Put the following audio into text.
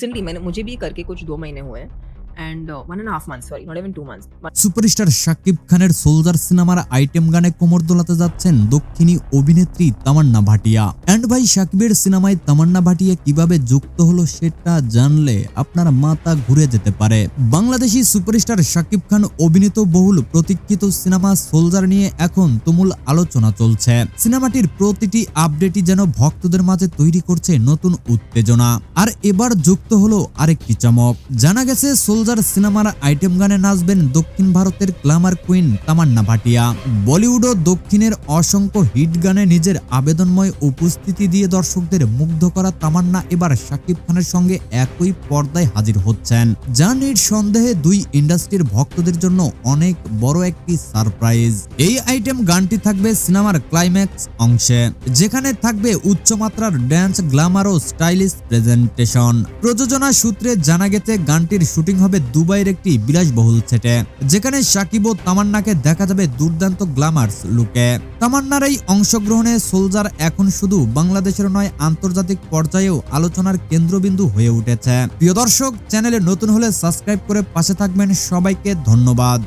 Recently मैंने मुझे भी करके कुछ दो महीने हुए हैं। And one and half month sorry not even two months superstar Shakib খানের সোলজার সিনেমার আইটেম গানে কোমর দোলাতে যাচ্ছেন দক্ষিণী অভিনেত্রী তামান্না ভাটিয়া। অ্যান্ড ভাই শাকিবের সিনেমায় তামান্না ভাটিয়া কীভাবে যুক্ত হলো সেটা জানলে আপনার মাথা ঘুরে যেতে পারে। বাংলাদেশি সুপারস্টার শাকিব খান অভিনীত বহুল প্রতীক্ষিত সিনেমা সোলজার নিয়ে এখন তুমুল আলোচনা চলছে। সিনেমাটির প্রতিটি আপডেটই যেন ভক্তদের মাঝে তৈরি করছে নতুন উত্তেজনা। আর এবার যুক্ত হলো আরেকটি চমক। জানা গেছে সোলজার সিনেমার আইটেম গানে নাচবেন দক্ষিণ ভারতের গ্ল্যামার কুইন তামান্না ভাটিয়া। বলিউড ও দক্ষিণের অসংখ্য হিট গানে নিজের আবেদনময় উপস্থিতি দিয়ে দর্শকদের মুগ্ধ করা তামান্না এবার শাকিব খানের সঙ্গে একই পর্দায় হাজির হচ্ছেন। যা নিঃসন্দেহে দুই ইন্ডাস্ট্রির ভক্তদের জন্য অনেক বড় একটি সারপ্রাইজ। এই আইটেম গানটি থাকবে সিনেমার ক্লাইম্যাক্স অংশে, যেখানে থাকবে উচ্চমাত্রার ড্যান্স, গ্ল্যামার ও স্টাইলিশ প্রেজেন্টেশন। প্রযোজনা সূত্রে জানা গেছে, গানটির শুটিং হবে দুবাইয়ের একটি বিলাসবহুল সেটে, যেখানে সাকিব ও তামান্নাকে দেখা যাবে দুর্দান্ত গ্ল্যামার্স লুকে। তামান্নার এই অংশগ্রহণে সোলজার এখন শুধু বাংলাদেশের নয়, আন্তর্জাতিক পর্যায়েও আলোচনার কেন্দ্রবিন্দু হয়ে উঠেছে। প্রিয় দর্শক, চ্যানেলে নতুন হলে সাবস্ক্রাইব করে পাশে থাকবেন সবাইকে ধন্যবাদ।